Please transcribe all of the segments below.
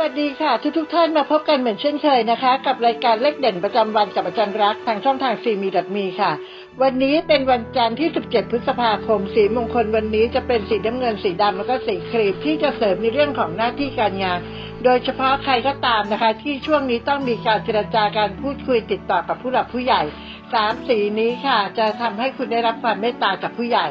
วัสดีค่ะ ทุกทุกท่านมาพบกันเหมือนเช่นเคยนะคะ กับรายการเลขเด่นประจำวันกับอาจารย์รักทางช่องทางซีมีดัมีค่ะ วันนี้เป็นวันจันทร์ที่ 17 พฤษภาคม สีมงคลวันนี้จะเป็นสีน้ำเงินสีดำแล้วก็สีครีมที่จะเสริมในเรื่องของหน้าที่การงาน โดยเฉพาะใครก็ตามนะคะ ที่ช่วงนี้ต้องมีการเจรจาการพูดคุยติดต่อกับผู้หลักผู้ใหญ่สามสีนี้ค่ะ จะทำให้คุณได้รับความเมตตาจากผู้ใหญ่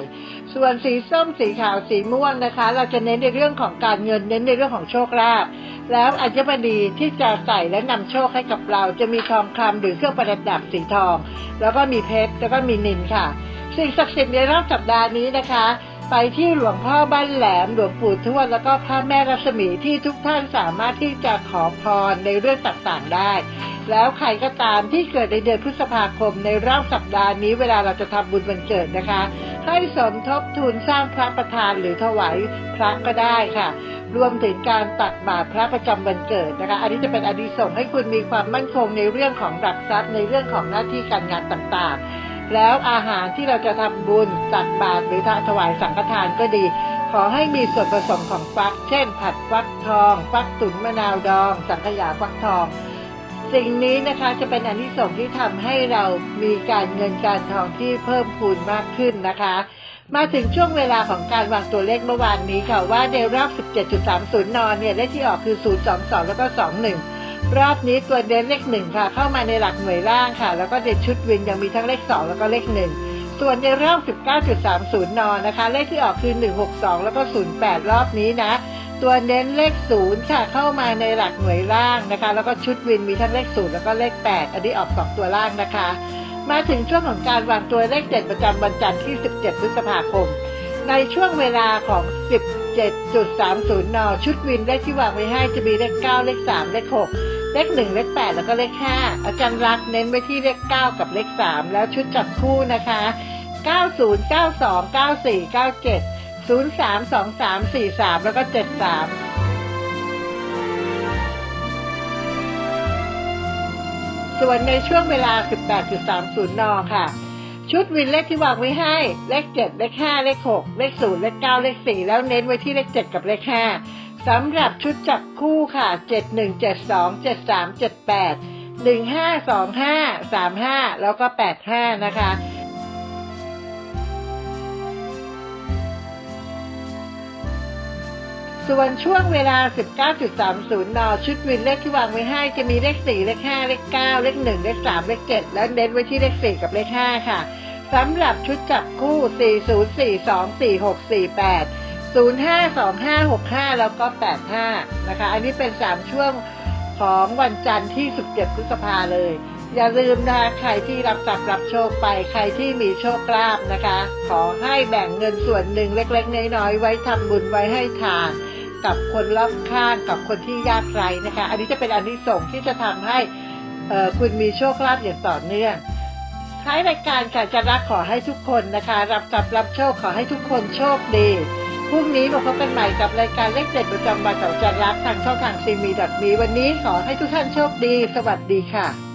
ส่วนสีส้มสีขาวสีม่วงนะคะ เราจะเน้นในเรื่องของการเงินเน้นในเรื่องของโชคลาภแล้วอัญมณีที่จะใส่และนำโชคให้กับเรา จะมีทองคำหรือเครื่องประดับสีทอง แล้วก็มีเพชรแล้วก็มีนินค่ะ สิ่งศักดิ์สิทธิ์ในรอบสัปดาห์นี้นะคะ ไปที่หลวงพ่อบ้านแหลมหลวงปู่ทวดแล้วก็พระแม่รัศมีที่ทุกท่านสามารถที่จะขอพรในเรื่องต่างๆได้แล้วใครก็ตามที่เกิดในเดือนพฤษภาคมในรอบสัปดาห์นี้เวลาเราจะทำบุญวันเกิดนะคะ ให้สมทบทุนสร้างพระประธานหรือถวายพระก็ได้ค่ะ รวมถึงการตักบาตรพระประจำวันเกิดนะคะ อันนี้จะเป็นอดีส่งให้คุณมีความมั่นคงในเรื่องของหลักทรัพย์ในเรื่องของหน้าที่การงานต่างๆ แล้วอาหารที่เราจะทำบุญตักบาตรหรือถวายสังฆทานก็ดีขอให้มีส่วนผสมของฟัก เช่น ผัดฟักทอง ฟักตุ๋นมะนาวดอง สังขยาฟักทอง สิ่งนี้นะคะจะเป็นอนนิสงส์ที่ทำให้เรามีการเงินการทองที่เพิ่มพูนมากขึ้นนะคะ มาถึงช่วงเวลาของการวางตัวเลขเมื่อวานนี้ค่ะว่าในรอบ 17.30นเนี่ยเลขที่ออกคือ 022 แล้วก็ 21 รอบนี้ตัวเด่นเลข1ค่ะ เข้ามาในหลักหน่วยล่างค่ะ แล้วก็เด่นชุดวินยังมีทั้งเลข 2 แล้วก็เลข1ส่วนในรอบ 19.30นนะคะ เลขที่ออกคือ 162 แล้วก็ 08 รอบนี้นะ ตัวเน้นเลข0ค่ะ เข้ามาในหลักหน่วยล่างนะคะ แล้วก็ชุดวินมีทั้งเลข0แล้วก็เลข 8 อันนี้ออก 2 ตัวล่างนะคะ มาถึงช่วงของการวางตัวเลขเด่นประจำวันจันทร์ที่ 17 พฤษภาคม ในช่วงเวลาของ 17.30 น ชุดวินเลขที่วางไว้ให้จะมีเลข 9 เลข 3 เลข 6 เลข 1 เลข 8 แล้วก็เลข 5 อาจารย์รักเน้นไว้ที่เลข 9 กับเลข 3 แล้วชุดจับคู่นะคะ 90 92 94 97 03 23 43แล้วก็73ส่วนในช่วงเวลา 18.30 น ค่ะ ชุดวินเลขที่วางไว้ให้ เลข 7 เลข 5 เลข 6 เลข 0 เลข 9 เลข 4 แล้วเน้นไว้ที่เลข 7 กับเลข 5 สำหรับชุดจับคู่ค่ะ 71 72 73 78 15 25 35 แล้วก็ 85 นะคะ ส่วนช่วงเวลา 19.30 น ชุดวินเลขที่วางไว้ให้จะมีเลข 4 เลข 5 เลข 9 เลข 1 เลข 3 เลข 7 แล้วเน้นไว้ที่เลข 4 กับเลข 5 ค่ะ สำหรับชุดจับคู่ 4042 4648 052565 แล้วก็ 85 นะคะ อันนี้เป็น 3 ช่วงของวันจันทร์ที่ 17 พฤษภาเลย อย่าลืมนะคะใครที่รับจับรับโชคไป ใครที่มีโชคลาภนะคะ ขอให้แบ่งเงินส่วนหนึ่งเล็กๆ น้อยๆ ไว้ทำบุญไว้ให้ทาน กับคนรอบข้างกับคนที่ยากไร้นะคะ อันนี้จะเป็นอันที่ส่งที่จะทำให้คุณมีโชคลาภอย่างต่อเนื่องท้ายรายการค่ะจะรักขอให้ทุกคนนะคะ รับจับรับโชคขอให้ทุกคนโชคดีพรุ่งนี้มาพบกันใหม่กับรายการเลขเด็ดประจำวันของจันรักทางช่องทางซีมีดอทมีวันนี้ขอให้ทุกท่านโชคดี สวัสดีค่ะ